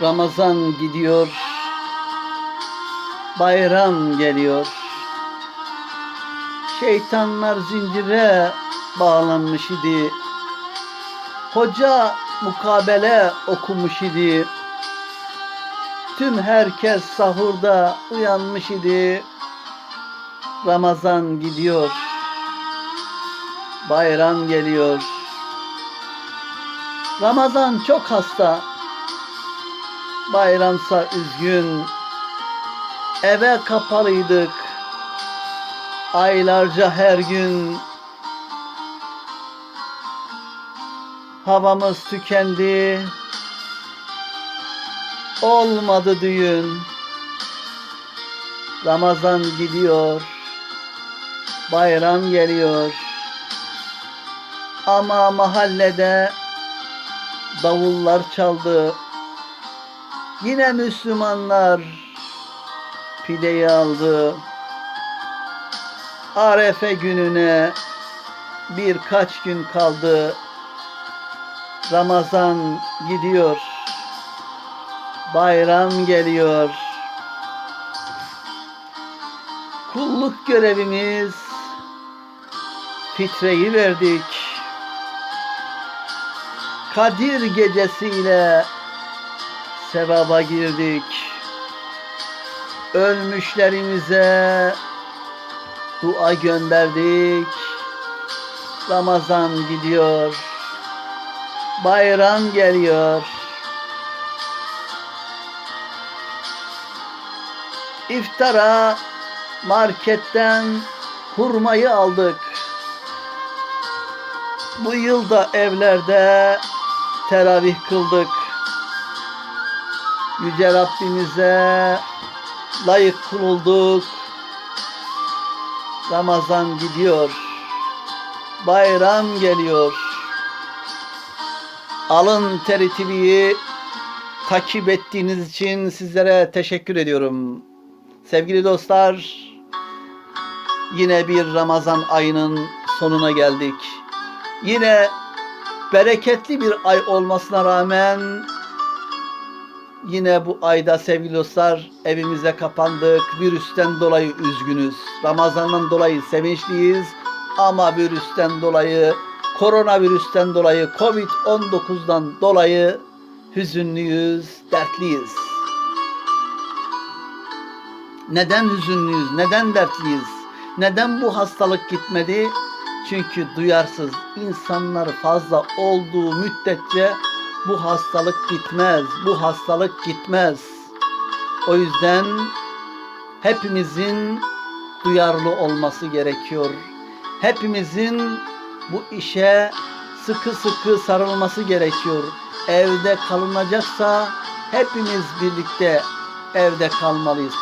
Ramazan gidiyor. Bayram geliyor. Şeytanlar zincire bağlanmış idi. Hoca mukabele okumuş idi. Tüm herkes sahurda uyanmış idi. Ramazan gidiyor. Bayram geliyor. Ramazan çok hasta. Bayramsa üzgün. Eve kapalıydık. Aylarca her gün. Havamız tükendi. Olmadı düğün. Ramazan gidiyor. Bayram geliyor. Ama mahallede davullar çaldı. Yine Müslümanlar pideyi aldı. Arefe gününe birkaç gün kaldı. Ramazan gidiyor. Bayram geliyor. Kulluk görevimiz fitreyi verdik. Kadir gecesiyle sevaba girdik. Ölmüşlerimize dua gönderdik. Ramazan gidiyor. Bayram geliyor. İftara marketten hurmayı aldık. Bu yılda evlerde teravih kıldık. Yüce Rabbimize layık kılılduk. Ramazan gidiyor. Bayram geliyor. Alın Teri TV'yi takip ettiğiniz için sizlere teşekkür ediyorum. Sevgili dostlar, yine bir Ramazan ayının sonuna geldik. Yine bereketli bir ay olmasına rağmen yine bu ayda sevgili dostlar evimize kapandık. Virüsten dolayı üzgünüz. Ramazandan dolayı sevinçliyiz ama virüsten dolayı koronavirüsten dolayı Covid-19'dan dolayı hüzünlüyüz, dertliyiz. Neden hüzünlüyüz? Neden dertliyiz? Neden bu hastalık gitmedi? Çünkü duyarsız insanlar fazla olduğu müddetçe bu hastalık gitmez. Bu hastalık gitmez. O yüzden hepimizin duyarlı olması gerekiyor. Hepimizin bu işe sıkı sıkı sarılması gerekiyor. Evde kalınacaksa hepimiz birlikte evde kalmalıyız.